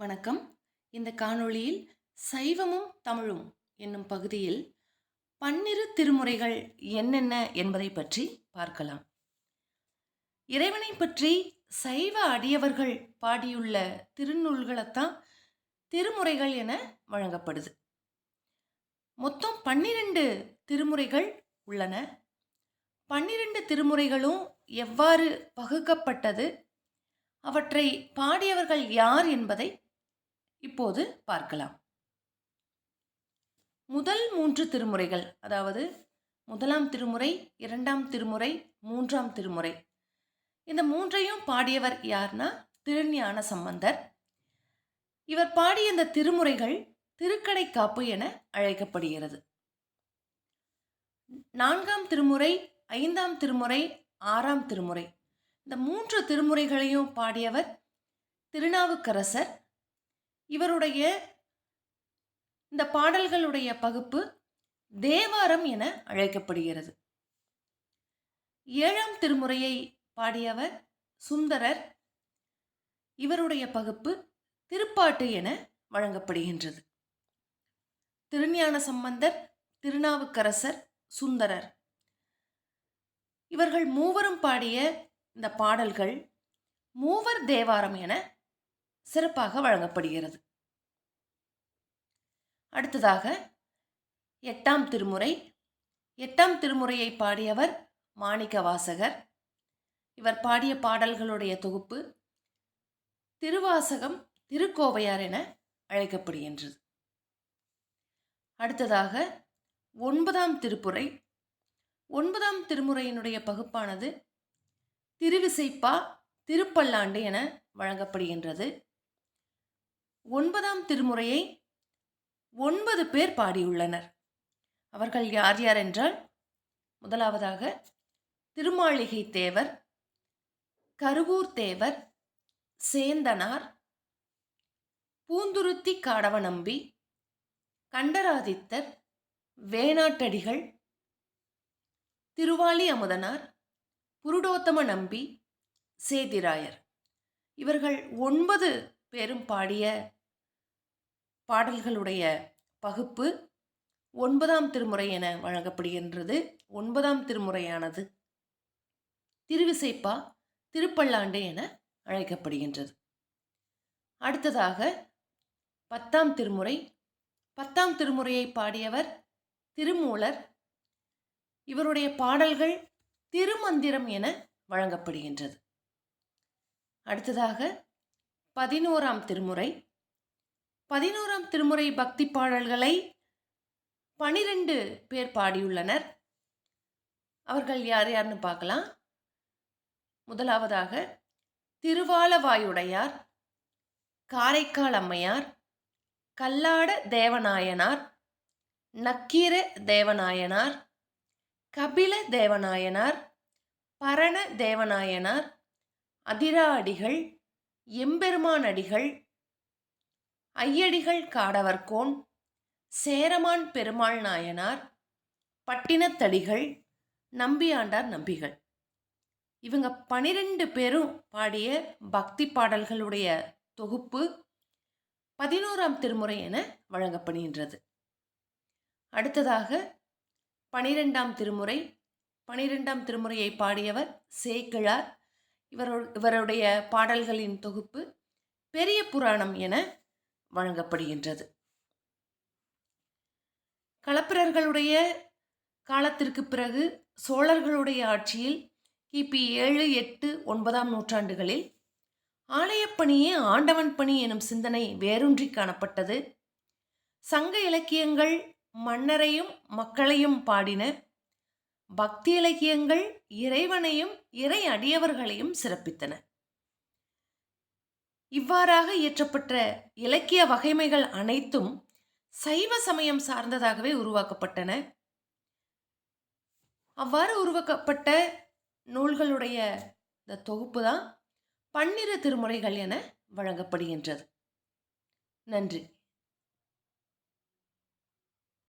வணக்கம். இந்த காணொளியில் சைவமும் தமிழும் என்னும் பகுதியில் பன்னிரு திருமுறைகள் என்னென்ன என்பதை பற்றி பார்க்கலாம். இறைவனை பற்றி சைவ அடியவர்கள் பாடியுள்ள திருநூல்களைத்தான் திருமுறைகள் என வழங்கப்படுது. மொத்தம் பன்னிரண்டு திருமுறைகள் உள்ளன. பன்னிரண்டு திருமுறைகளும் எவ்வாறு பகுக்கப்பட்டது? அவற்றை பாடியவர்கள் யார் என்பதை இப்போது பார்க்கலாம். முதல் மூன்று திருமுறைகள் அதாவது முதலாம் திருமுறை இரண்டாம் திருமுறை மூன்றாம் திருமுறை. இந்த மூன்றையும் பாடியவர் யார்னா? திருஞான சம்பந்தர். இவர் பாடிய இந்த திருமுறைகள் திருக்கடை காப்பு என அழைக்கப்படுகிறது. நான்காம் திருமுறை ஐந்தாம் திருமுறை ஆறாம் திருமுறை. இந்த மூன்று திருமுறைகளையும் பாடியவர் திருநாவுக்கரசர் இவருடைய இந்த பாடல்களுடைய பகுப்பு தேவாரம் என அழைக்கப்படுகிறது. ஏழாம் திருமுறையை பாடியவர் சுந்தரர். இவருடைய பகுப்பு திருப்பாட்டு என வழங்கப்படுகின்றது. திருஞான சம்பந்தர் திருநாவுக்கரசர் சுந்தரர். இவர்கள் மூவரும் பாடிய இந்த பாடல்கள் மூவர் தேவாரம் என சிறப்பாக வழங்கப்படுகிறது. அடுத்ததாக எட்டாம் திருமுறை. எட்டாம் திருமுறையை பாடியவர் மாணிக்க வாசகர் இவர் பாடிய பாடல்களுடைய தொகுப்பு திருவாசகம் திருக்கோவையார் என அழைக்கப்படுகின்றது. அடுத்ததாக ஒன்பதாம் திருப்புரை. ஒன்பதாம் திருமுறையினுடைய பகுப்பானது திருவிசைப்பா திருப்பல்லாண்டு என வழங்கப்படுகின்றது. ஒன்பதாம் திருமுறையை ஒன்பது பேர் பாடியுள்ளனர். அவர்கள் யார் யார் என்றால் முதலாவதாக திருமாளிகை தேவர் கருவூர் தேவர் சேந்தனார் பூந்துருத்தி காடவநம்பி கண்டராதித்தர் வேணாட்டடிகள் திருவாலி அமுதனார் புருடோத்தம நம்பி சேதிராயர். இவர்கள் ஒன்பது பேரும் பாடிய பாடல்களுடைய பகுப்பு ஒன்பதாம் திருமுறை என வழங்கப்படுகின்றது. ஒன்பதாம் திருமுறையானது திருவிசைப்பா திருப்பல்லாண்டு என அழைக்கப்படுகின்றது. அடுத்ததாக பத்தாம் திருமுறை. பத்தாம் திருமுறையை பாடியவர் திருமூலர். இவருடைய பாடல்கள் திருமந்திரம் என வழங்கப்படுகின்றது. அடுத்ததாக பதினோராம் திருமுறை. பதினோராம் திருமுறை பக்தி பாடல்களை பனிரெண்டு பேர் பாடியுள்ளனர். அவர்கள் யார் யாருன்னு பார்க்கலாம். முதலாவதாக திருவாலவாயுடையார் காரைக்கால் அம்மையார் கல்லாட தேவநாயனார் நக்கீர தேவநாயனார் கபில தேவநாயனார் பரண தேவநாயனார் அதிரா அடிகள் எம்பெருமான் அடிகள் ஐயடிகள் காடவர்கோன் சேரமான் பெருமாள் நாயனார் பட்டினத்தடிகள் நம்பியாண்டார் நம்பிகள். இவங்க பனிரெண்டு பேரும் பாடிய பக்தி பாடல்களுடைய தொகுப்பு பதினோராம் திருமுறை என வழங்கப்படுகின்றது. அடுத்ததாக பனிரெண்டாம் திருமுறை பனிரெண்டாம் திருமுறையை பாடியவர் சேக்கிழார். இவரோ இவருடைய பாடல்களின் தொகுப்பு பெரிய புராணம் என வழங்கப்படுகின்றது. களப்பிரர்களுடைய காலத்திற்கு பிறகு சோழர்களுடைய ஆட்சியில் கிபி ஏழு எட்டு ஒன்பதாம் நூற்றாண்டுகளில் ஆலயப்பணியே ஆண்டவன் பணி எனும் சிந்தனை வேரூன்றி காணப்பட்டது. சங்க இலக்கியங்கள் மன்னரையும் மக்களையும் பாடின பக்தி இலக்கியங்கள் இறைவனையும் இறை அடியவர்களையும் சிறப்பித்தன. இவ்வாறாக இயற்றப்பட்ட இலக்கிய வகைமைகள் அனைத்தும் சைவ சமயம் சார்ந்ததாகவே உருவாக்கப்பட்டன. அவ்வாறு உருவாக்கப்பட்ட நூல்களுடைய இந்த தொகுப்பு தான் பன்னிரு திருமுறைகள் என வழங்கப்படுகின்றது. நன்றி.